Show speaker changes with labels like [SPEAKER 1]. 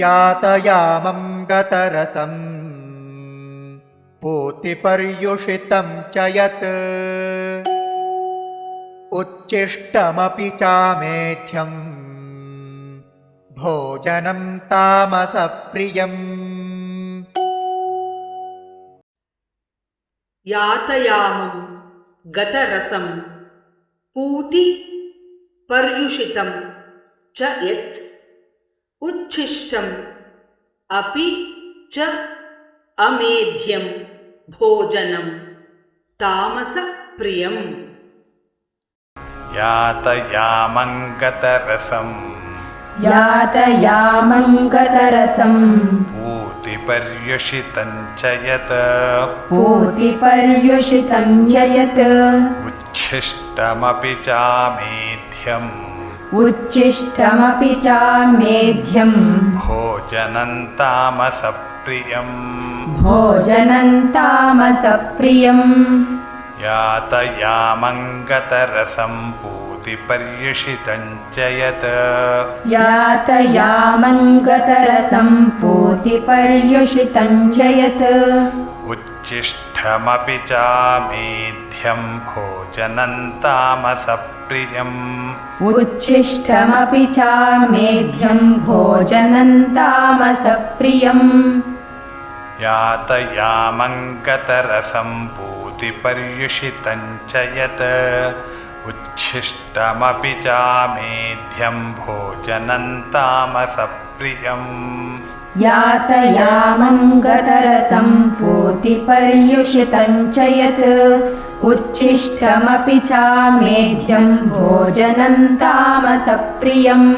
[SPEAKER 1] यातयामं गतरसम्। पूतिपर्युषितं च यत् उच्छिष्टमपि चामेध्यम्। भोजनं तामसप्रियम्।
[SPEAKER 2] यातयामं गतरसं पूति पर्युषितं च यत् उच्छिष्टम् अपि च अमेध्यं भोजनं तामसप्रियम्।
[SPEAKER 3] यातयामङ्गतरसम्।
[SPEAKER 4] यातयामङ्गतरसम्।
[SPEAKER 3] पूतिपर्युषितं च यत्।
[SPEAKER 4] पूतिपर्युषितं च यत्
[SPEAKER 3] उच्छिष्टमपि चामेध्यम्।
[SPEAKER 4] उच्छिष्टमपि चामेध्यम्।
[SPEAKER 3] भोजनं तामसप्रियम्
[SPEAKER 4] भोजनं तामसप्रियम्
[SPEAKER 3] यातयामङ्गतरसं पूतिपर्युषितं च यत्।
[SPEAKER 4] यातयामङ्गतरसं पूतिपर्युषितं च यत्
[SPEAKER 3] उच्छिष्टमपि चामेध्यं भोजनं तामसप्रियम्
[SPEAKER 4] उच्छिष्टमपि चामेध्यं भोजनं तामसप्रियम्
[SPEAKER 3] यातयामङ्गतरसं पूतिपर्युषितं च यत् उच्छिष्टमपि चामेध्यं भोजनं तामसप्रियम्
[SPEAKER 4] यातयामङ्गतरसं पूतिपर्युषितं च यत् उच्छिष्टमपि चामेध्यं भोजनं तामसप्रियम्